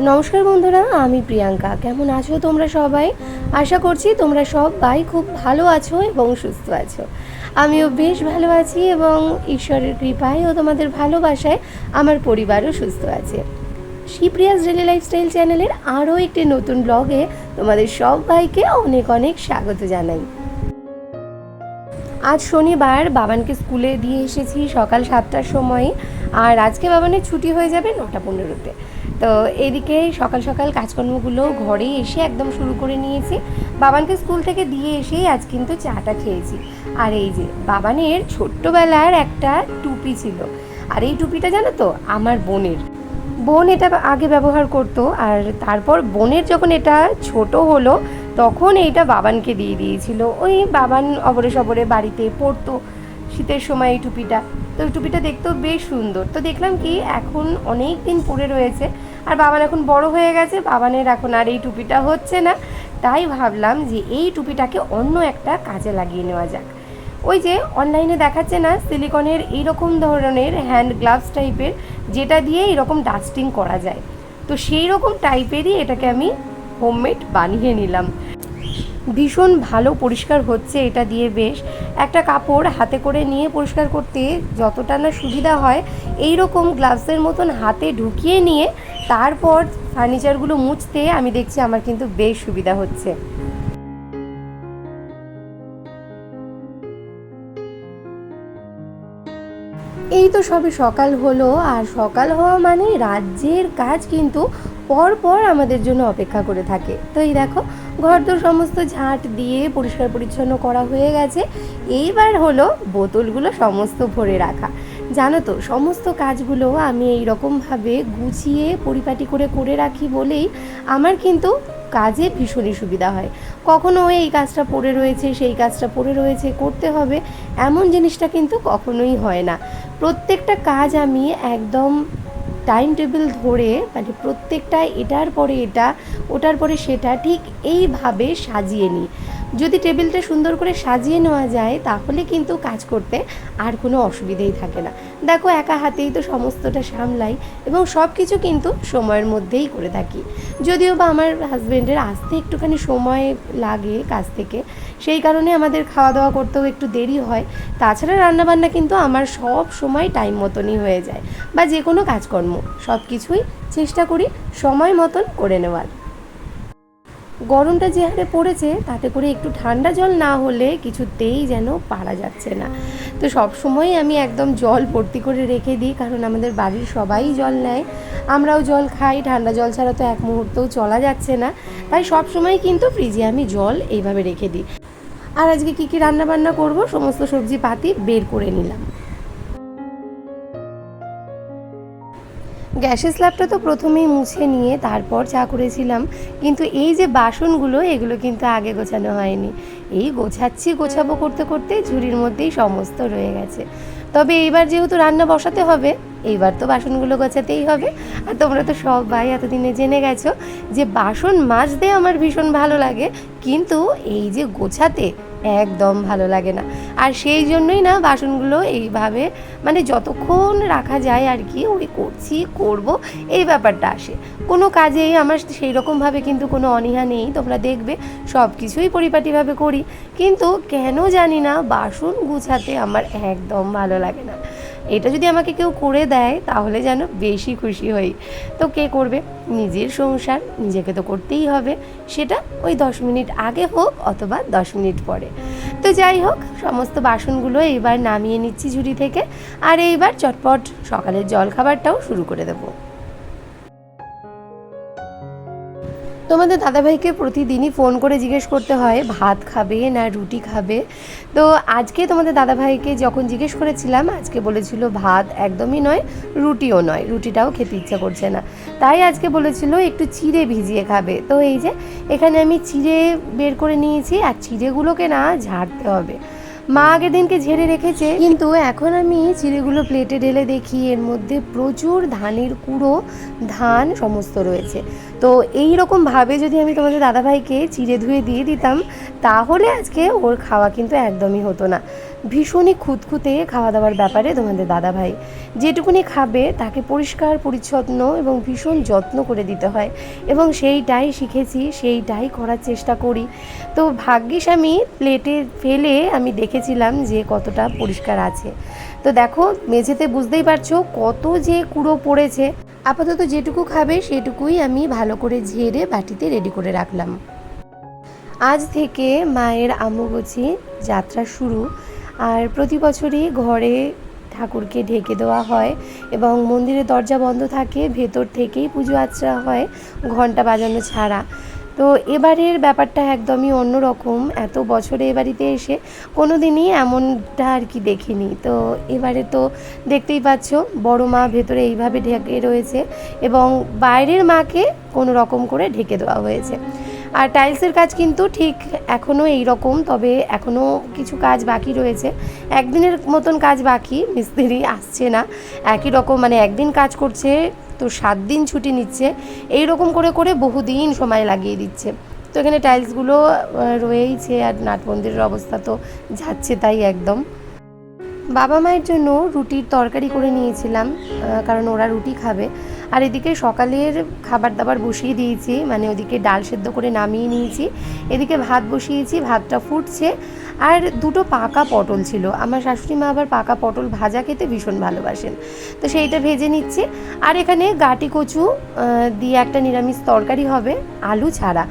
নমস্কার বন্ধুরা, আমি প্রিয়াঙ্কা। কেমন আছো তোমরা সবাই? আশা করছি তোমরা সবাই খুব ভালো আছো এবং সুস্থ আছো। আমিও বেশ ভালো আছি এবং ঈশ্বরের কৃপায় ও তোমাদের ভালোবাসায় আমার পরিবারও সুস্থ আছে। শিপ্রিয়াস ডেলি লাইফস্টাইল চ্যানেলের আরও একটি নতুন ব্লগে তোমাদের সবাইকে অনেক অনেক স্বাগত জানাই। আজ শনিবার, বাবানকে স্কুলে দিয়ে এসেছি সকাল সাতটার সময়। আর আজকে বাবানের ছুটি হয়ে যাবে নটা পনেরোতে। তো এদিকে সকাল সকাল কাজকর্মগুলো ঘরে এসে একদম শুরু করে নিয়েছি। বাবানকে স্কুল থেকে দিয়ে এসেই আজ কিন্তু চাটা খেয়েছি। আর এই যে বাবানের ছোট্টবেলার একটা টুপি ছিল। আর এই টুপিটা জানো তো, আমার বোনের। বোন এটা আগে ব্যবহার করতো আর তারপর বোনের যখন এটা ছোট হলো, তখন এইটা বাবানকে দিয়ে দিয়েছিল। ওই বাবান অবরে সবরে বাড়িতে পরতো শীতের সময় এই টুপিটা। তো টুপিটা দেখতেও বেশ সুন্দর। তো দেখলাম কি, এখন অনেক দিন পরে রয়েছে, আর বাবান এখন বড় হয়ে গেছে, বাবানের এখন আর এই টুপিটা হচ্ছে না। তাই ভাবলাম যে এই টুপিটাকে অন্য একটা কাজে লাগিয়ে নেওয়া যাক। ওই যে অনলাইনে দেখাচ্ছে না, সিলিকনের এইরকম ধরনের হ্যান্ড গ্লাভস টাইপের, যেটা দিয়ে এরকম ডাস্টিং করা যায়। তো সেই রকম টাইপেরই এটাকে আমি হোমমেড বানিয়ে নিলাম। ভীষণ ভালো পরিষ্কার হচ্ছে এটা দিয়ে বেশ। একটা কাপড় হাতে করে নিয়ে পরিষ্কার করতে যতটা না সুবিধা হয় এই রকম গ্লাভসের মতন হাতে ঢুকিয়ে নিয়ে তারপর ফার্নিচারগুলো মুছতে আমি দেখছি আমার কিন্তু বেশ সুবিধা হচ্ছে। এই তো সবে সকাল হলো, আর সকাল হওয়া মানে রাজ্যের কাজ কিন্তু পর পর আমাদের জন্য অপেক্ষা করে থাকে। তো এই দেখো ঘরদোর সমস্ত ঝাঁট দিয়ে পরিষ্কার পরিচ্ছন্ন করা হয়ে গেছে। এইবার হলো বোতলগুলো সমস্ত ভরে রাখা। জানো তো, সমস্ত কাজগুলো আমি এই রকমভাবে গুছিয়ে, পরিপাটি করে করে রাখি বলেই আমার কিন্তু কাজে ভীষণই সুবিধা হয়। কখনো এই কাজটা পড়ে রয়েছে, সেই কাজটা পড়ে রয়েছে, করতে হবে, এমন জিনিসটা কিন্তু কখনোই হয় না। প্রত্যেকটা কাজ আমি একদম টাইম টেবিল ধরে মানে প্রত্যেকটা এটার পরে এটা, ওটার পরে সেটা, ঠিক এইভাবে সাজিয়ে নিই। যদি টেবিলটা সুন্দর করে সাজিয়ে নেওয়া যায়, তাহলে কিন্তু কাজ করতে আর কোনো অসুবিধেই থাকে না। দেখো, একা হাতেই তো সমস্তটা সামলাই এবং সব কিছু কিন্তু সময়ের মধ্যেই করে থাকি। যদিও বা আমার হাজব্যান্ডের আসতে একটুখানি সময় লাগে কাজ থেকে, সেই কারণে আমাদের খাওয়া দাওয়া করতেও একটু দেরি হয়। তাছাড়া রান্নাবান্না কিন্তু আমার সব সময় টাইম মতনই হয়ে যায় বা যে কোনো কাজকর্ম। সব কিছুই চেষ্টা করি সময় মতন করে নেওয়ার। গরমটা যে হারে পড়েছে, তাতে করে একটু ঠান্ডা জল না হলে কিছুতেই যেন পারা যাচ্ছে না। তো সব সময় আমি একদম জল ভর্তি করে রেখে দিই, কারণ আমাদের বাড়ির সবাই জল নেয়। আমরাও জল খাই, ঠান্ডা জল ছাড়া তো এক মুহূর্তেও চলা যাচ্ছে না। তাই সব সময় কিন্তু ফ্রিজে আমি জল এইভাবে রেখে দিই। আর আজকে কী কী রান্না বান্না করব, সমস্ত সবজি পাতি বের করে নিলাম। গ্যাসের স্ল্যাবটা তো প্রথমেই মুছে নিয়ে তারপর চা করেছিলাম। কিন্তু এই যে বাসনগুলো, এগুলো কিন্তু আগে গোছানো হয়নি। এই গোছাচ্ছি, গোছাবো করতে করতে ঝুড়ির মধ্যেই সমস্ত রয়ে গেছে। তবে এইবার যেহেতু রান্না বসাতে হবে, এইবার তো বাসনগুলো গোছাতেই হবে। আর তোমরা তো সবাই এতদিনে জেনে গেছো যে বাসন মাজতে আমার ভীষণ ভালো লাগে। কিন্তু এই যে গোছাতে একদম ভালো লাগে না। আর সেই জন্যই না বাসনগুলো এইভাবে মানে যতক্ষণ রাখা যায় আর কি, ওই করছি, করব, এই ব্যাপারটা আসে। কোনো কাজেই আমার সেই রকমভাবে কিন্তু কোনো অনীহা নেই, তোমরা দেখবে সব কিছুই পরিপাটিভাবে করি। কিন্তু কেন জানি না বাসন গুছাতে আমার একদম ভালো লাগে না। এটা যদি আমাকে কেউ করে দেয়, তাহলে যেন বেশি খুশি হই। তো কে করবে? নিজের সংসার, নিজেকে তো করতেই হবে। সেটা ওই দশ মিনিট আগে হোক অথবা দশ মিনিট পরে। তো যাই হোক, সমস্ত বাসনগুলো এইবার নামিয়ে নিচ্ছি ঝুড়ি থেকে। আর এইবার চটপট সকালের জলখাবারটাও শুরু করে দেবো। তোমাদের দাদাভাইকে প্রতিদিনই ফোন করে জিজ্ঞেস করতে হয়, ভাত খাবে না রুটি খাবে? তো আজকে তোমাদের দাদাভাইকে যখন জিজ্ঞেস করেছিলাম, আজকে বলেছিল ভাত একদমই নয়, রুটিও নয়, রুটিটাও খেতে ইচ্ছা করছে না। তাই আজকে বলেছিল একটু চিড়ে ভিজিয়ে খাবে। তো এই যে, এখানে আমি চিড়ে বের করে নিয়েছি, আর চিড়েগুলোকে না ঝাড়তে হবে। মা আগের দিনকে ঝেড়ে রেখেছে কিন্তু এখন আমি চিড়েগুলো প্লেটে ঢেলে দেখি এর মধ্যে প্রচুর ধানের কুড়ো ধান সমস্ত রয়েছে। তো এই রকমভাবে যদি আমি তোমাদের দাদাভাইকে চিড়ে ধুয়ে দিয়ে দিতাম তাহলে আজকে ওর খাওয়া কিন্তু একদমই হতো না। ভীষণই খুঁতখুঁতে খাওয়া দাওয়ার ব্যাপারে তোমাদের দাদাভাই। যেটুকুনি খাবে তাকে পরিষ্কার, পরিচ্ছন্ন এবং ভীষণ যত্ন করে দিতে হয় এবং সেইটাই শিখেছি, সেইটাই করার চেষ্টা করি। তো ভাগ্যিস আমি প্লেটে ফেলে আমি দেখেছিলাম যে কতটা পরিষ্কার আছে। তো দেখো, মেঝেতে বুঝতেই পারছ কত যে কুড়ো পড়েছে। আপাতত যেটুকু খাবে সেটুকুই আমি ভালো করে ঝেড়ে বাটিতে রেডি করে রাখলাম। আজ থেকে মায়ের আমুগুছি যাত্রা শুরু। আর প্রতি বছরই ঘরে ঠাকুরকে ঢেকে দেওয়া হয় এবং মন্দিরের দরজা বন্ধ থাকে, ভেতর থেকেই পুজো আচরা হয়, ঘণ্টা বাজানো ছাড়া। তো এবারের ব্যাপারটা একদমই অন্যরকম। এত বছরে এ বাড়িতে এসে কোনো দিনই এমনটা আর কি দেখিনি। তো এবারে তো দেখতেই পাচ্ছ, বড় মা ভেতরে এইভাবে ঢেকে রয়েছে এবং বাইরের মাকে কোনো রকম করে ঢেকে দেওয়া হয়েছে। আর টাইলসের কাজ কিন্তু ঠিক এখনও এই রকম তবে এখনও কিছু কাজ বাকি রয়েছে। একদিনের মতন কাজ বাকি, মিস্ত্রি আসছে না। একই রকম মানে একদিন কাজ করছে, তো সাত দিন ছুটি নিচ্ছে। এই রকম করে করে বহুদিন সময় লাগিয়ে দিচ্ছে। তো এখানে টাইলসগুলো রয়েইছে আর নাট মন্দিরের অবস্থা তো যাচ্ছে তাই একদম। বাবা মায়ের জন্য রুটির তরকারি করে নিয়েছিলাম কারণ ওরা রুটি খাবে। আর এদিকে সকালের খাবার দাবার বসিয়ে দিয়েছি মানে ওদিকে ডাল সেদ্ধ করে নামিয়ে নিয়েছি। এদিকে ভাত বসিয়েছি, ভাতটা ফুটছে। আর দুটো পাকা পটল ছিল। আমার শাশুড়ি মা আবার পাকা পটল ভাজা খেতে ভীষণ ভালোবাসেন। তো সেইটা ভেজে নিচ্ছি। আর এখানে গাটি কচু দিয়ে একটা নিরামিষ তরকারি হবে, আলু ছাড়া।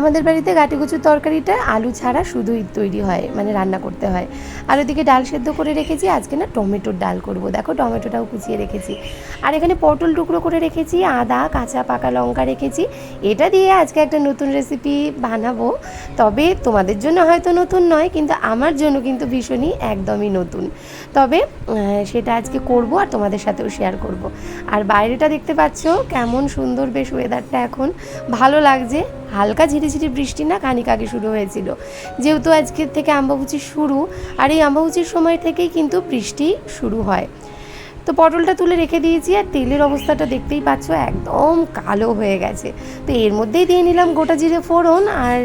আমাদের বাড়িতে গাটি কচুর তরকারিটা আলু ছাড়া শুধুই তৈরি হয় মানে রান্না করতে হয়। আর ওদিকে ডাল সেদ্ধ করে রেখেছি, আজকে না টমেটোর ডাল করব। দেখো টমেটোটাও কুচিয়ে রেখেছি। আর এখানে পটল টুকরো করে রেখেছি, আদা, কাঁচা, পাকা লঙ্কা রেখেছি। এটা দিয়ে আজকে একটা নতুন রেসিপি বানাবো। তবে তোমাদের জন্য হয়তো নতুন নয়, কিন্তু আমার জন্য কিন্তু ভীষণই একদমই নতুন। তবে সেটা আজকে করব আর তোমাদের সাথেও শেয়ার করব। আর বাইরেটা দেখতে পাচ্ছ, কেমন সুন্দর বেশ ওয়েদারটা এখন। ভালো লাগছে। হালকা ঝিরিঝিরি বৃষ্টি না খানিক আগে শুরু হয়েছিল। যেহেতু আজকের থেকে আম্বাবুচি শুরু, আর এই আম্বাবুচির সময় থেকেই কিন্তু বৃষ্টি শুরু হয়। তো পটলটা তুলে রেখে দিয়েছি আর তেলের অবস্থাটা দেখতেই পাচ্ছ, একদম কালো হয়ে গেছে। তো এর মধ্যেই দিয়ে নিলাম গোটা জিরে ফোড়ন আর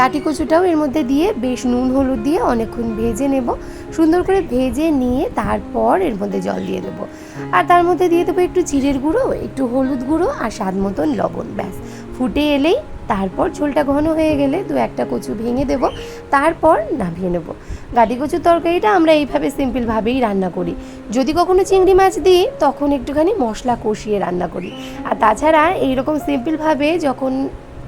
গাটি কচুটাও এর মধ্যে দিয়ে বেশ নুন, হলুদ দিয়ে অনেকক্ষণ ভেজে নেব। সুন্দর করে ভেজে নিয়ে তারপর এর মধ্যে জল দিয়ে দেবো। আর তার মধ্যে দিয়ে দেবো একটু জিরের গুঁড়ো, একটু হলুদ গুঁড়ো আর স্বাদ মতন লবণ, ব্যাস। ফুটে এলেই তারপর ঝোলটা ঘন হয়ে গেলে দু একটা কচু ভেঙে দেব, তারপর নামিয়ে নেব। গাটি কচুর তরকারিটা আমরা এইভাবে সিম্পলভাবেই রান্না করি। যদি কখনো চিংড়ি মাছ দিই, তখন একটুখানি মশলা কষিয়ে রান্না করি। আর তাছাড়া এইরকম সিম্পলভাবে যখন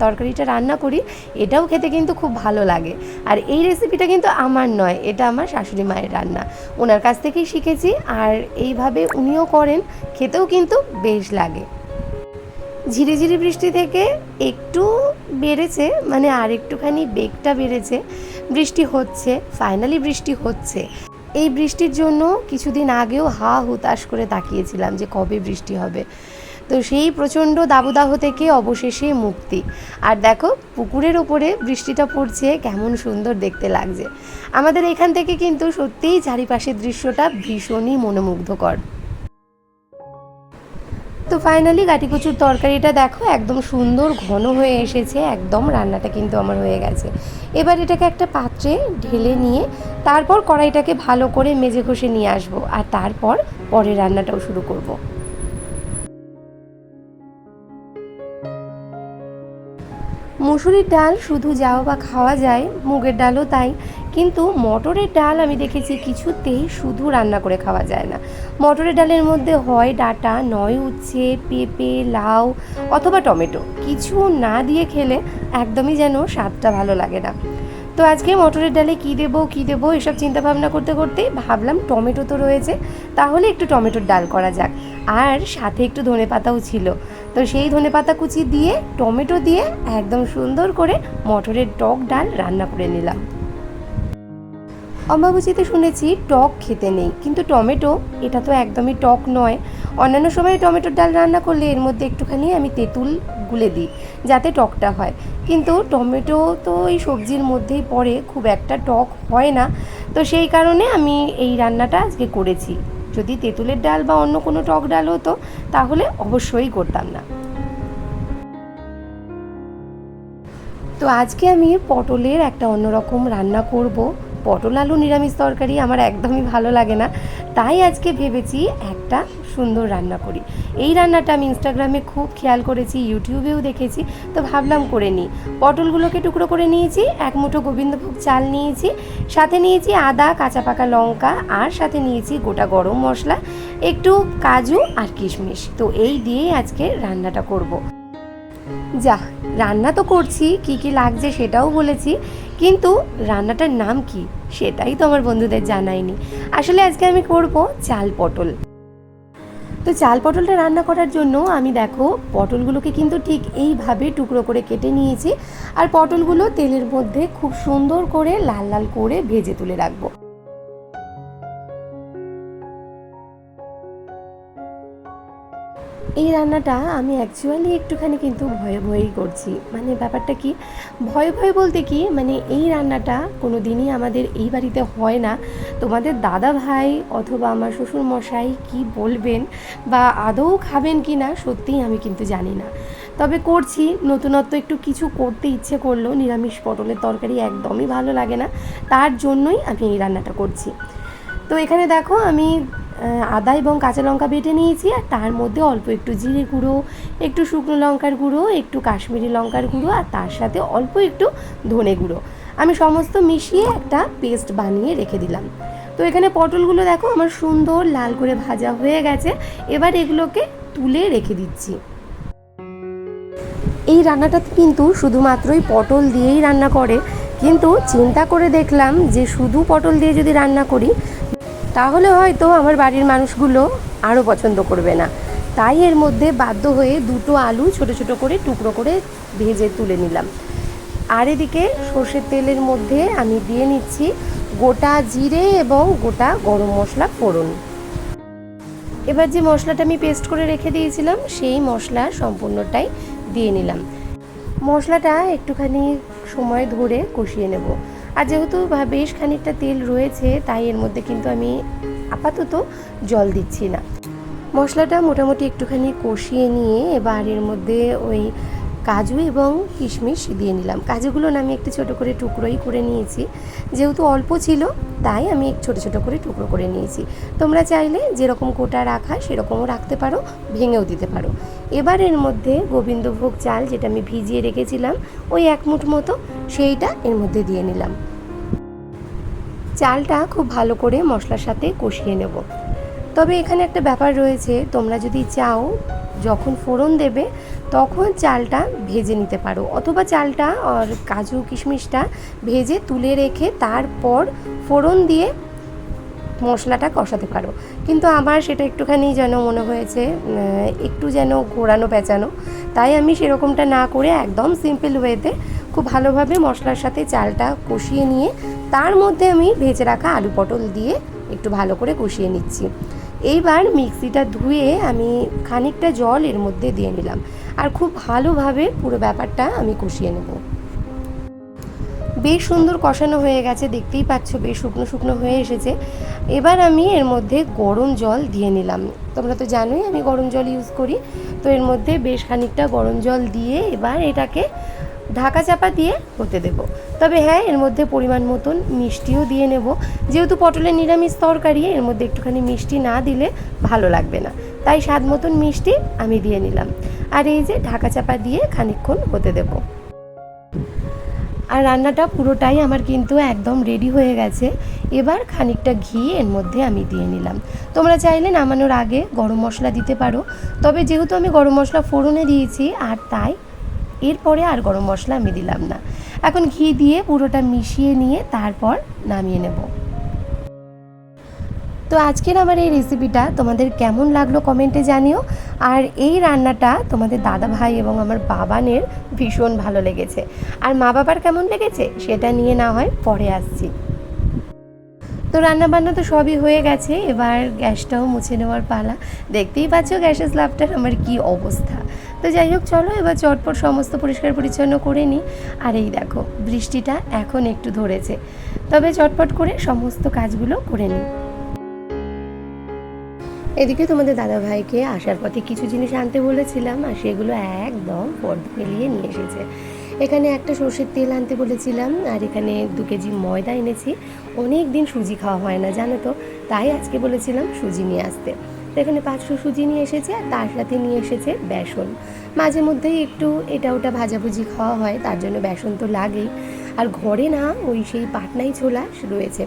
তরকারিটা রান্না করি, এটাও খেতে কিন্তু খুব ভালো লাগে। আর এই রেসিপিটা কিন্তু আমার নয়, এটা আমার শাশুড়ি মায়ের রান্না। ওনার কাছ থেকেই শিখেছি, আর এইভাবে উনিও করেন, খেতেও কিন্তু বেশ লাগে। ঝিরিঝিরি বৃষ্টি থেকে একটু বেড়েছে মানে আর একটুখানি বেগটা বেড়েছে। বৃষ্টি হচ্ছে ফাইনালি বৃষ্টি হচ্ছে। এই বৃষ্টির জন্য কিছুদিন আগেও হা হুতাশ করে তাকিয়েছিলাম যে কবে বৃষ্টি হবে। তো সেই প্রচণ্ড দাবদাহ থেকে অবশেষে মুক্তি। আর দেখো, পুকুরের ওপরে বৃষ্টিটা পড়ছে, কেমন সুন্দর দেখতে লাগছে। আমাদের এখান থেকে কিন্তু সত্যিই চারিপাশের দৃশ্যটা ভীষণই মনোমুগ্ধকর। তো ফাইনালি গাটিকচুর তরকারিটা দেখো, একদম সুন্দর ঘন হয়ে এসেছে, একদম রান্নাটা কিন্তু আমার হয়ে গেছে এবার এটাকে একটা পাত্রে ঢেলে নিয়ে তারপর কড়াইটাকে ভালো করে মেজে ঘষে নিয়ে আসব, আর তারপর পরে রান্নাটাও শুরু করব। মুসুরির ডাল শুধু যাও বা খাওয়া যায়, মুগের ডালও তাই। কিন্তু মটরের ডাল আমি দেখেছি কিছুতেই শুধু রান্না করে খাওয়া যায় না। মটরের ডালের মধ্যে হয় ডাটা, নয় উচ্ছে, পেঁপে, লাউ অথবা টমেটো। কিছু না দিয়ে খেলে একদমই যেন স্বাদটা ভালো লাগে না। তো আজকে মটরের ডালে কী দেবো কী দেবো, এসব চিন্তা ভাবনা করতে করতে ভাবলাম টমেটো তো রয়েছে, তাহলে একটু টমেটোর ডাল করা যাক। আর সাথে একটু ধনে পাতাও ছিল। তো সেই ধনে পাতা কুচি দিয়ে, টমেটো দিয়ে একদম সুন্দর করে মটরের টক ডাল রান্না করে নিলাম। অম্বাবুচিতে শুনেছি টক খেতে নেই, কিন্তু টমেটো, এটা তো একদমই টক নয়। অন্যান্য সময় টমেটোর ডাল রান্না করলে এর মধ্যে একটুখানি আমি তেঁতুল গুলে দিই, যাতে টকটা হয়। কিন্তু টমেটো তো এই সবজির মধ্যেই পড়ে, খুব একটা টক হয় না। তো সেই কারণে আমি এই রান্নাটা আজকে করেছি। যদি তেঁতুলের ডাল বা অন্য কোনো টক ডাল হতো, তাহলে অবশ্যই করতাম না। তো আজকে আমি পটলের একটা অন্যরকম রান্না করব। পটল আলু নিরামিষ তরকারি আমার একদমই ভালো লাগে না। তাই আজকে ভেবেছি একটা সুন্দর রান্না করি। এই রান্নাটা আমি ইনস্টাগ্রামে খুব খেয়াল করেছি ইউটিউবেও দেখেছি, তো ভাবলাম করে নিই। পটলগুলোকে টুকরো করে নিয়েছি, এক মুঠো গোবিন্দভোগ চাল নিয়েছি, সাথে নিয়েছি আদা, কাঁচা পাকা লঙ্কা, আর সাথে নিয়েছি গোটা গরম মশলা, একটু কাজু আর কিশমিশ। তো এই দিয়েই আজকে রান্নাটা করব। যা রান্না তো করছি, কি কি লাগছে সেটাও বলেছি। কিন্তু রান্নাটার নাম কি সেটাই তো আমার বন্ধুদের জানাইনি আসলে আজকে আমি করব চাল পটল। তো চাল পটলটা রান্না করার জন্য আমি দেখো পটলগুলোকে কিন্তু ঠিক এইভাবে টুকরো করে কেটে নিয়েছি। আর পটলগুলো তেলের মধ্যে খুব সুন্দর করে লাল লাল করে ভেজে তুলে রাখব। এই রান্নাটা আমি অ্যাকচুয়ালি একটুখানি কিন্তু ভয়ে ভয়েই করছি। মানে ব্যাপারটা কি? ভয়ে ভয়ে বলতে কি? মানে এই রান্নাটা কোনো দিনই আমাদের এই বাড়িতে হয় না। তোমাদের দাদা ভাই অথবা আমার শ্বশুর মশাই কি বলবেন বা আদৌ খাবেন কি না সত্যিই আমি কিন্তু জানি না। তবে করছি, নতুনত্ব একটু কিছু করতে ইচ্ছে করল, নিরামিষ পটলের তরকারি একদমই ভালো লাগে না। তার জন্যই আমি এই রান্নাটা করছি। তো এখানে দেখো আমি আদা এবং কাঁচা লঙ্কা বেটে নিয়েছি আর তার মধ্যে অল্প একটু জিরে গুঁড়ো, একটু শুকনো লঙ্কার গুঁড়ো, একটু কাশ্মীরি লঙ্কার গুঁড়ো আর তার সাথে অল্প একটু ধনে গুঁড়ো। আমি সমস্ত মিশিয়ে একটা পেস্ট বানিয়ে রেখে দিলাম। তো এখানে পটলগুলো দেখো আমার সুন্দর লাল করে ভাজা হয়ে গেছে। এবার এগুলোকে তুলে রেখে দিচ্ছি। এই রান্নাটা কিন্তু শুধুমাত্রই পটল দিয়েই রান্না করে। কিন্তু চিন্তা করে দেখলাম যে শুধু পটল দিয়ে যদি রান্না করি তাহলে হয়তো আমার বাড়ির মানুষগুলো আরও পছন্দ করবে না। তাই এর মধ্যে বাধ্য হয়ে দুটো আলু ছোট ছোট করে টুকরো করে ভেজে তুলে নিলাম। আর এদিকে সর্ষের তেলের মধ্যে আমি দিয়ে নিচ্ছি গোটা জিরে এবং গোটা গরম মশলা ফোড়ন। এবার যে মশলাটা আমি পেস্ট করে রেখে দিয়েছিলাম, সেই মশলা সম্পূর্ণটাই দিয়ে নিলাম। মশলাটা একটুখানি সময় ধরে কষিয়ে নেব। আর যেহেতু বেশ খানিকটা তেল রয়েছে, তাই এর মধ্যে কিন্তু আমি আপাতত জল দিচ্ছি না। মশলাটা মোটামুটি একটুখানি কষিয়ে নিয়ে এবার এর মধ্যে ওই কাজু এবং কিশমিশ দিয়ে নিলাম। কাজুগুলো আমি একটু ছোটো করে টুকরোই করে নিয়েছি। যেহেতু অল্প ছিল, তাই আমি ছোট ছোট করে টুকরো করে নিয়েছি। তোমরা চাইলে যেরকম কোটা রাখা সেরকমও রাখতে পারো, ভেঙেও দিতে পারো। এবার এর মধ্যে গোবিন্দভোগ চাল যেটা আমি ভিজিয়ে রেখেছিলাম, ওই এক মুঠ মতো, সেইটা এর মধ্যে দিয়ে নিলাম। চালটা খুব ভালো করে মশলার সাথে কষিয়ে নেব। তবে এখানে একটা ব্যাপার রয়েছে, তোমরা যদি চাও যখন ফোড়ন দেবে তখন চালটা ভেজে নিতে পারো অথবা চালটা আর কাজু কিশমিশটা ভেজে তুলে রেখে তারপর ফোড়ন দিয়ে মশলাটা কষাতে পারো। কিন্তু আমার সেটা একটুখানি যেন মনে হয়েছে একটু যেন ঘোরানো পেঁচানো, তাই আমি সেরকমটা না করে একদম সিম্পল ওয়েতে খুব ভালোভাবে মশলার সাথে চালটা কষিয়ে নিয়ে তার মধ্যে আমি ভেজে রাখা আলু পটল দিয়ে একটু ভালো করে কষিয়ে নিচ্ছি। এইবার মিক্সিটা ধুয়ে আমি খানিকটা জল এর মধ্যে দিয়ে নিলাম। আর খুব ভালোভাবে পুরো ব্যাপারটা আমি কষিয়ে নেব। বেশ সুন্দর কষানো হয়ে গেছে, দেখতেই পাচ্ছ বেশ শুকনো শুকনো হয়ে এসেছে। এবার আমি এর মধ্যে গরম জল দিয়ে নিলাম। তোমরা তো জানোই আমি গরম জল ইউজ করি। তো এর মধ্যে বেশ খানিকটা গরম জল দিয়ে এবার এটাকে ঢাকা চাপা দিয়ে হতে দেব। তবে হ্যাঁ এর মধ্যে পরিমাণ মতন মিষ্টিও দিয়ে নেব। যেহেতু পটলের নিরামিষ তরকারি, এর মধ্যে একটুখানি মিষ্টি না দিলে ভালো লাগবে না। তাই স্বাদ মতন মিষ্টি আমি দিয়ে নিলাম। আর এই যে ঢাকা চাপা দিয়ে খানিকক্ষণ হতে দেবো। আর রান্নাটা পুরোটাই আমার কিন্তু একদম রেডি হয়ে গেছে। এবার খানিকটা ঘি এর মধ্যে আমি দিয়ে নিলাম। তোমরা চাইলে নামানোর আগে গরম মশলা দিতে পারো। তবে যেহেতু আমি গরম মশলা ফোড়নে দিয়েছি, আর তাই এরপরে আর গরম মশলা আমি দিলাম না। এখন ঘি দিয়ে পুরোটা মিশিয়ে নিয়ে তারপর নামিয়ে নেব। তো আজকের আমার এই রেসিপিটা তোমাদের কেমন লাগল কমেন্টে জানিও। আর এই রান্নাটা তোমাদের দাদা ভাই এবং আমার বাবানের ভীষণ ভালো লেগেছে। আর মা বাবার কেমন লেগেছে সেটা নিয়ে না হয় পরে আসছি। তো রান্না বান্না তো সবই হয়ে গেছে, এবার গ্যাসটাও মুছে নেওয়ার পালা। দেখতেই পাচ্ছ গ্যাসের স্ল্যাবটার আমার কি অবস্থা। তো যাই হোক, চলো এবার চটপট সমস্ত পরিষ্কার পরিচ্ছন্ন করে নিই। আর এই দেখো, বৃষ্টিটা এখন একটু ধরেছে। তবে চটপট করে সমস্ত কাজগুলো করে নিই। এদিকে তোমাদের দাদা ভাইকে আসার পথে কিছু জিনিস আনতে বলেছিলাম, আর সেগুলো একদম পর্দ পেলিয়ে নিয়ে এসেছে। এখানে একটা সর্ষের তেল আনতে বলেছিলাম, আর এখানে দু কেজি ময়দা এনেছি। অনেক দিন সুজি খাওয়া হয় না, জানো তো? তাই আজকে বলেছিলাম সুজি নিয়ে আসতে। তো এখানে পাঁচশো সুজি নিয়ে এসেছে আর তার সাথে নিয়ে এসেছে বেসন। মাঝে মধ্যেই একটু এটা ওটা ভাজাভুজি খাওয়া হয়, তার জন্য বেসন তো লাগেই। আর ঘরে না, ওই সেই পাটনাই ছোলা রয়েছে।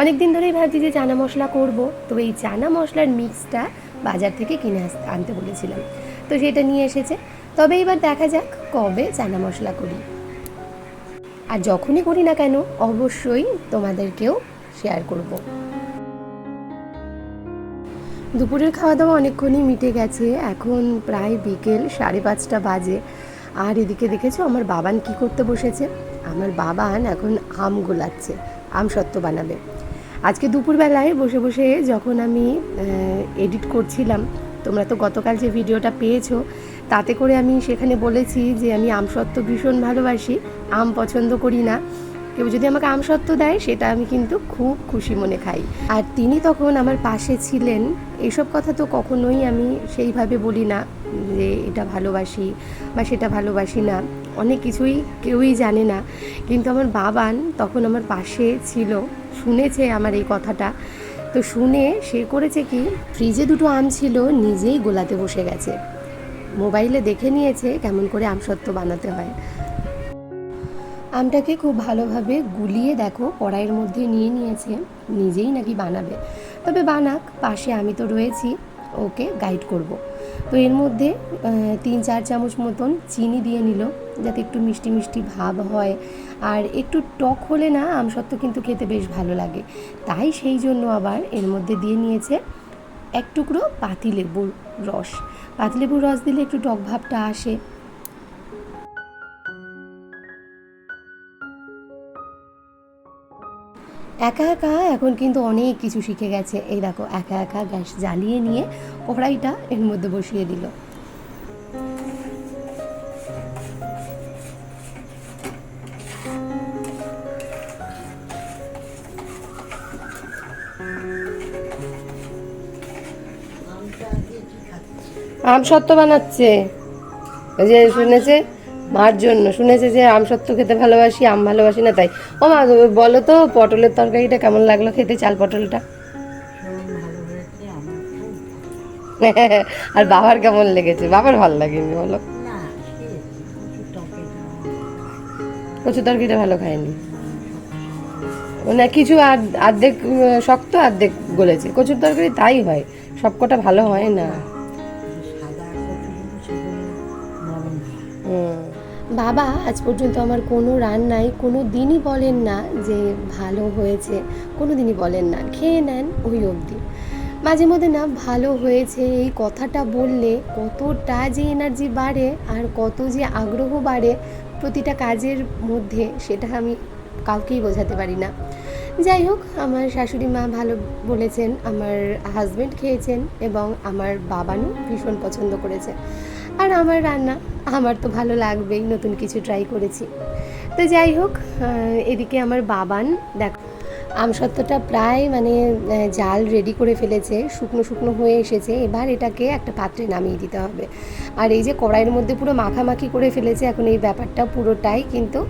অনেক দিন ধরেই ভাবছি যে চানা মশলা করব তো এই চানা মশলার মিক্সটা বাজার থেকে কিনে আনতে বলেছিলাম। তো সেটা নিয়ে এসেছে। তবে এবার দেখা যাক কবে চানা মশলা করি। আর যখনই করি না কেন, অবশ্যই তোমাদেরকেও শেয়ার করব। দুপুরের খাওয়া দাওয়া অনেকক্ষণই মিটে গেছে। এখন প্রায় বিকেল, সাড়ে পাঁচটা বাজে। আর এদিকে দেখেছ, আমার বাবান কি করতে বসেছে? আমার বাবান এখন আম গোলাচ্ছে, আম সত্ত্ব বানাবে। আজকে দুপুরবেলায় বসে বসে যখন আমি এডিট করছিলাম, তোমরা তো গতকাল যে ভিডিওটা পেয়েছ, তাতে করে আমি সেখানে বলেছি যে আমি আম আমসত্ত্ব ভীষণ ভালোবাসি, আম পছন্দ করি না। কেউ যদি আমাকে আমসত্ত্ব দেয়, সেটা আমি কিন্তু খুব খুশি মনে খাই। আর তিনি তখন আমার পাশে ছিলেন। এসব কথা তো কখনোই আমি সেইভাবে বলি না যে এটা ভালোবাসি বা সেটা ভালোবাসি না। অনেক কিছুই কেউই জানে না। কিন্তু আমার বাবান তখন আমার পাশে ছিল, শুনেছে আমার এই কথাটা। তো শুনে সে করেছে কি, ফ্রিজে দুটো আম ছিল, নিজেই গোলাতে বসে গেছে। মোবাইলে দেখে নিয়েছে কেমন করে আমসত্ত্ব বানাতে হয়। আমটাকে খুব ভালোভাবে গুলিয়ে দেখো, কড়াইয়ের মধ্যে নিয়ে নিয়েছে, নিজেই নাকি বানাবে। তবে বানাক, পাশে আমি তো রয়েছি, ওকে গাইড করব। তো এর মধ্যে তিন চার চামচ মতন চিনি দিয়ে নিল, যাতে একটু মিষ্টি মিষ্টি ভাব হয়। আর একটু টক হলে না আমসত্ত্ব কিন্তু খেতে বেশ ভালো লাগে। তাই সেই জন্য আবার এর মধ্যে দিয়ে নিয়েছে এক টুকরো পাতিলেবুর রস। পাতিলেবুর রস দিলে একটু টক ভাবটা আসে। একা একা এখন কিন্তু অনেক কিছু শিখে গেছে। এই দেখো, একা একা গ্যাস জ্বালিয়ে নিয়ে কড়াইটা এর মধ্যে বসিয়ে দিল। আম সত্ত্ব বানাচ্ছে। যে শুনেছে? মার জন্য। শুনেছে যে আম সত্ত্ব খেতে ভালোবাসি আম ভালোবাসি না তাই। ও মা বলো তো পটলের তরকারিটা কেমন লাগল খেতে চাল পটলটা? আর বাবার কেমন লেগেছে? বাবার ভালো লাগেনি বলো। কচু তরকারিটা ভালো। খায়নি। না কিছু আর অর্ধেক শক্ত অর্ধেক গলেছে। কচুর তরকারি তাই হয় সবকটা ভালো হয় না। বাবা, আজ পর্যন্ত আমার কোনো রান্নায় কোনো দিনই বলেন না যে ভালো হয়েছে, কোনো দিনই বলেন না, খেয়ে নেন ওই অবধি। মাঝে মধ্যে না, ভালো হয়েছে, এই কথাটা বললে কতটা যে এনার্জি বাড়ে আর কত যে আগ্রহ বাড়ে প্রতিটা কাজের মধ্যে, সেটা আমি কাউকেই বোঝাতে পারি না। যাই হোক, আমার শাশুড়ি মা ভালো বলেছেন, আমার হাজব্যান্ড খেয়েছেন এবং আমার বাবানও ভীষণ পছন্দ করেছে। আর আমার রান্না, আমার তো ভালো লাগবেই, নতুন কিছু ট্রাই করেছি। তো যাই হোক এদিকে আমার বাবান, দেখো আমসত্ত্বটা প্রায় মানে জাল রেডি করে ফেলেছে, শুকনো শুকনো হয়ে এসেছে। এবার এটাকে একটা পাত্রে নামিয়ে দিতে হবে। আর এই যে কড়াইয়ের মধ্যে পুরো মাখামাখি করে ফেলেছে, এখন এই ব্যাপারটা পুরোটাই কিন্তু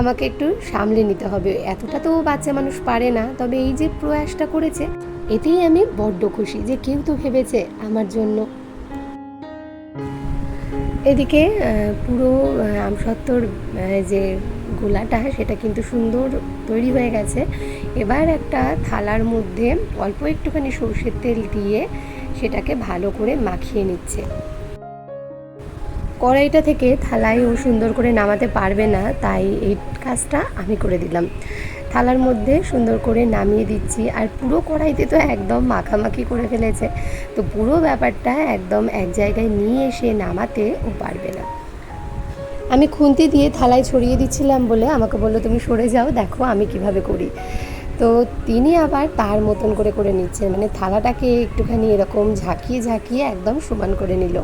আমাকে একটু সামলে নিতে হবে। এতটা তো বাচ্চা মানুষ পারে না, তবে এই যে প্রয়াসটা করেছে, এতেই আমি বড্ড খুশি যে কেউ তো ভেবেছে আমার জন্য এদিকে পুরো আহ, আমসত্ত্বর যে গোলাটা সেটা কিন্তু সুন্দর তৈরি হয়ে গেছে। এবার একটা থালার মধ্যে অল্প একটুখানি সর্ষের তেল দিয়ে সেটাকে ভালো করে মাখিয়ে নিচ্ছে। কড়াইটা থেকে থালায় ও সুন্দর করে নামাতে পারবে না তাই এই কাজটা আমি করে দিলাম। থালার মধ্যে সুন্দর করে নামিয়ে দিচ্ছি আর পুরো কড়াইতে তো একদম মাখামাখি করে ফেলেছে। তো পুরো ব্যাপারটা একদম এক জায়গায় নিয়ে এসে নামাতে ও পারবে না। আমি খুন্তি দিয়ে থালায় ছড়িয়ে দিচ্ছিলাম বলে আমাকে বলল, তুমি সরে যাও, দেখো আমি কীভাবে করি। তো তিনি আবার তার মতন করে করে নিচ্ছেন। মানে থালাটাকে একটুখানি এরকম ঝাঁকিয়ে ঝাঁকিয়ে একদম সমান করে নিল।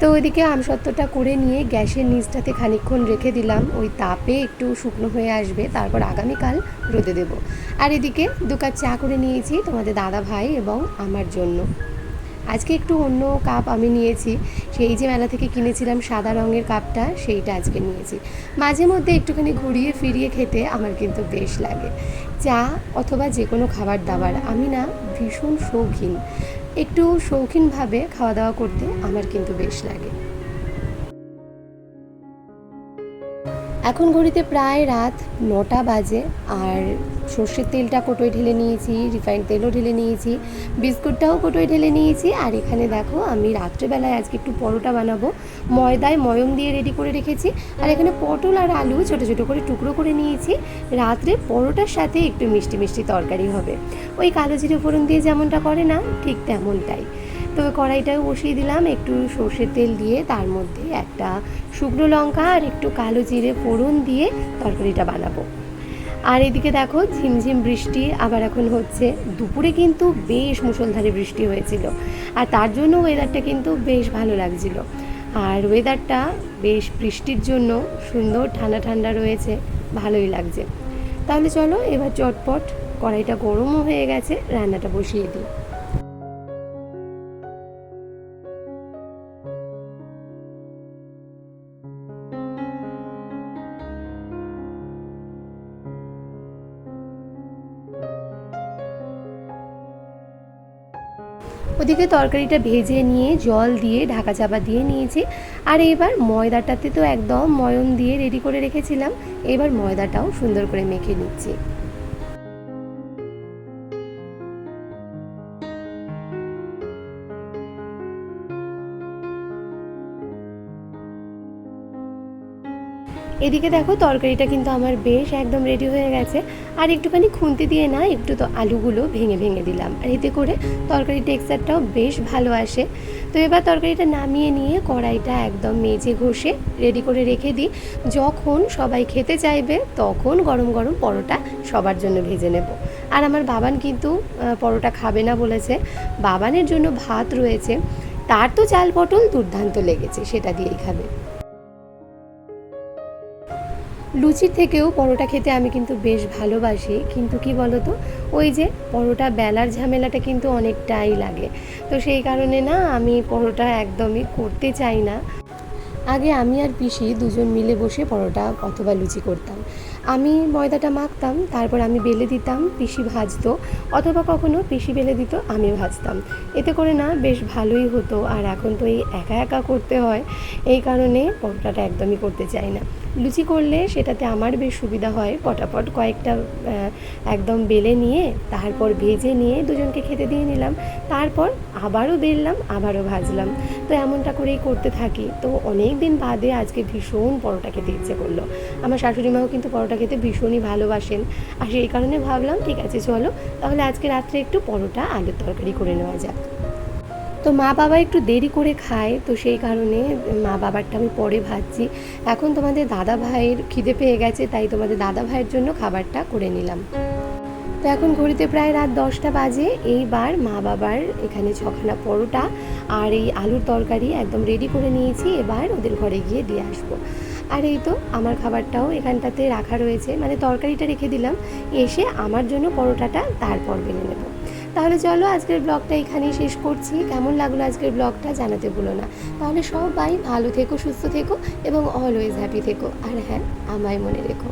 তো ওইদিকে আমসত্ত্বটা করে নিয়ে গ্যাসের নিচটাতে খানিকক্ষণ রেখে দিলাম। ওই তাপে একটু শুকনো হয়ে আসবে, তারপর আগামীকাল রোদে দেব। আর এদিকে দু কাপ চা করে নিয়েছি তোমাদের দাদা ভাই এবং আমার জন্য। আজকে একটু অন্য কাপ আমি নিয়েছি। সেই যে মেলা থেকে কিনেছিলাম সাদা রঙের কাপটা, সেইটা আজকে নিয়েছি। মাঝে মধ্যে একটুখানি ঘুরিয়ে ফিরিয়ে খেতে আমার কিন্তু বেশ লাগে। চা অথবা যে কোনো খাবার দাবার। আমি না ভীষণ শৌখিন। একটু শৌখিনভাবে খাওয়া দাওয়া করতে আমার কিন্তু বেশ লাগে। এখন ঘড়িতে প্রায় রাত নটা বাজে আর সর্ষের তেলটা কোটোয় ঢেলে নিয়েছি রিফাইন্ড তেলও ঢেলে নিয়েছি, বিস্কুটটাও কোটোয় ঢেলে নিয়েছি আর এখানে দেখো আমি রাত্রেবেলায় আজকে একটু পরোটা বানাবো। ময়দায় ময়ম দিয়ে রেডি করে রেখেছি আর এখানে পটল আর আলু ছোটো ছোটো করে টুকরো করে নিয়েছি। রাত্রে পরোটার সাথে একটু মিষ্টি মিষ্টি তরকারি হবে। ওই কালো জিরে ফোড়ন দিয়ে যেমনটা করে না, ঠিক তেমনটাই। তো কড়াইটাও বসিয়ে দিলাম একটু সর্ষের তেল দিয়ে, তার মধ্যে একটা শুকনো লঙ্কা আর একটু কালো জিরে ফোড়ন দিয়ে তরকারিটা বানাবো। আর এদিকে দেখো ঝিমঝিম বৃষ্টি, আবার এখন হচ্ছে দুপুরে কিন্তু বেশ মুষলধারে বৃষ্টি হয়েছিল। আর তার জন্য ওয়েদারটা কিন্তু বেশ ভালো লাগছিল। আর ওয়েদারটা বেশ বৃষ্টির জন্য সুন্দর ঠান্ডা ঠান্ডা রয়েছে, ভালোই লাগছে। তাহলে চলো এবার চটপট কড়াইটা গরমও হয়ে গেছে, রান্নাটা বসিয়ে দিই। ওদিকে তরকারিটা ভেজে নিয়ে জল দিয়ে, ঢাকা চাপা দিয়ে নিয়েছি। আর এবার ময়দাটাতে তো একদম ময়ন দিয়ে রেডি করে রেখেছিলাম। এবার ময়দাটাও সুন্দর করে মেখে নিচ্ছি। এদিকে দেখো তরকারিটা কিন্তু আমার বেশ একদম রেডি হয়ে গেছে। আর একটুখানি খুন্তি দিয়ে না একটু তো আলুগুলো ভেঙে ভেঙে দিলাম। আর এতে করে তরকারি টেক্সচারটাও বেশ ভালো আসে। তো এবার তরকারিটা নামিয়ে নিয়ে কড়াইটা একদম মেজে ঘষে রেডি করে রেখে দিই। যখন সবাই খেতে চাইবে তখন গরম গরম পরোটা সবার জন্য ভেজে নেব। আর আমার বাবান কিন্তু পরোটা খাবে না বলেছে। বাবানের জন্য ভাত রয়েছে। তার তো চাল পটল দুর্দান্ত লেগেছে, সেটা দিয়েই খাবে। লুচির থেকেও পরোটা খেতে আমি কিন্তু বেশ ভালোবাসি। কিন্তু কি তো ওই যে পরোটা বেলার ঝামেলাটা কিন্তু অনেকটাই লাগে। তো সেই কারণে না আমি পরোটা একদমই করতে চাই না। আগে আমি আর পিসি দুজন মিলে বসে পরোটা অথবা লুচি করতাম। আমি ময়দাটা মাখতাম, তারপর আমি বেলে দিতাম, পিসি ভাজতো, অথবা কখনো পিসি বেলে দিত আমি ভাজতাম। এতে করে না বেশ ভালোই হতো, আর এখন তো এই একা একা করতে হয়, এই কারণে পরোটাটা একদমই করতে চাই না। লুচি করলে সেটাতে আমার বেশ সুবিধা হয়, পটাপট কয়েকটা একদম বেলে নিয়ে, তারপর ভেজে নিয়ে দুজনকে খেতে দিয়ে নিলাম, তারপর আবারও বেললাম, আবারও ভাজলাম। তো এমনটা করেই করতে থাকি। তো অনেক দিন বাদে আজকে ভীষণ পরোটা খেতে ইচ্ছে করল। আমার শাশুড়ি মাও কিন্তু পরোটা খেতে ভীষণই ভালোবাসেন। আর সেই কারণে ভাবলাম, ঠিক আছে, চলো। তাহলে আজকে রাত্রে একটু পরোটা, আলুর তরকারি করে নেওয়া যাক। তো মা বাবা একটু দেরি করে খায়, তো সেই কারণে মা বাবারটা আমি পরে ভাজছি। এখন তোমাদের দাদা ভাইয়ের খিদে পেয়ে গেছে, তাই তোমাদের দাদা ভাইয়ের জন্য খাবারটা করে নিলাম। তো এখন ঘড়িতে প্রায় রাত দশটা বাজে, এইবার মা বাবার এখানে ছখানা পরোটা আর এই আলুর তরকারি একদম রেডি করে নিয়েছি, এবার ওদের ঘরে গিয়ে দিয়ে আসব। আর এই তো আমার খাবারটাও এখানটাতে রাখা রয়েছে। মানে তরকারিটা রেখে দিলাম। এসে আমার জন্য পরোটাটা তারপর বেলে নেব। তাহলে চলো আজকের ব্লগটা এখানেই শেষ করছি। কেমন লাগল আজকের ব্লগটা জানাতে ভুলো না। তাহলে সবাই ভালো থেকো, সুস্থ থেকো এবং অলওয়েজ হ্যাপি থেকো। আর হ্যাঁ আমায় মনে রেখো।